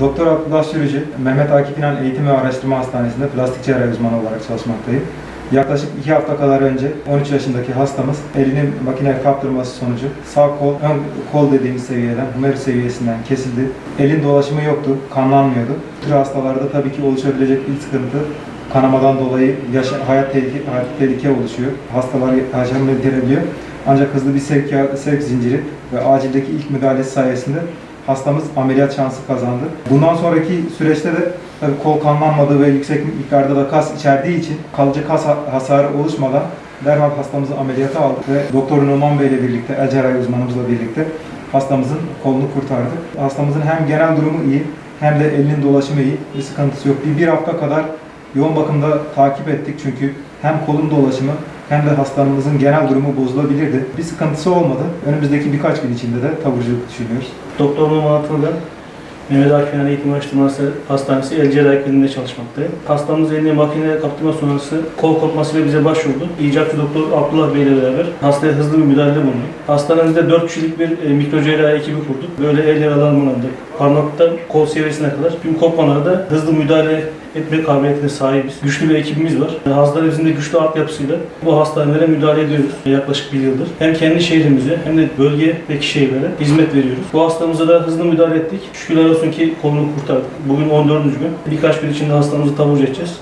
Doktor Abdullah Sürücü, Mehmet Akif İnan Eğitim ve Araştırma Hastanesi'nde plastik cerrahi uzmanı olarak çalışmaktayım. Yaklaşık iki hafta kadar önce 13 yaşındaki hastamız elinin makineye kaptırması sonucu sağ kol, ön kol dediğimiz seviyeden, humerus seviyesinden kesildi. Elin dolaşımı yoktu, kanlanmıyordu. Bu tür hastalarda tabii ki oluşabilecek ilk sıkıntı kanamadan dolayı yaşa, hayat, tehlike, hayat tehlike oluşuyor. Hastalar yaşamını yitirebiliyor. Ancak hızlı bir sevk, sevk zinciri ve acildeki ilk müdahalesi sayesinde hastamız ameliyat şansı kazandı. Bundan sonraki süreçte de tabii kol kanlanmadığı ve yüksek miktarda da kas içerdiği için kalıcı kas ha- hasarı oluşmadan derhal hastamızı ameliyata aldık ve Doktor Numan Bey ile birlikte, el cerrahi uzmanımızla birlikte hastamızın kolunu kurtardık. Hastamızın hem genel durumu iyi hem de elinin dolaşımı iyi. Bir sıkıntısı yok. Bir, bir hafta kadar yoğun bakımda takip ettik çünkü hem kolun dolaşımı hem de hastamızın genel durumu bozulabilirdi. Bir sıkıntısı olmadı. Önümüzdeki birkaç gün içinde de taburculuk düşünüyoruz. Doktor Numan Atılgan, Mehmet Akif İnan Eğitim Araştırması Hastanesi El Cerrahi Kliniğinde çalışmaktayım. Hastamız eline makineye kaptırma sonrası kol kopmasıyla bize başvurdu. İcatçı Doktor Abdullah Bey ile beraber hastaya hızlı bir müdahale bulunduk. Hastanemizde 4 kişilik bir e, mikro cerrahi ekibi kurduk. Böyle el aldık. Parmaktan kol seviyesine kadar tüm kopmalarda hızlı müdahale etme kabiliyetine sahibiz. Güçlü bir ekibimiz var. Hastanemizin de güçlü altyapısıyla bu hastanelere müdahale ediyoruz yaklaşık bir yıldır. Hem kendi şehrimize hem de bölgedeki şehirlere hizmet veriyoruz. Bu hastamıza da hızlı müdahale ettik. Şükürler olsun ki kolunu kurtardık. Bugün 14. gün. Birkaç gün içinde hastamızı taburcu edeceğiz.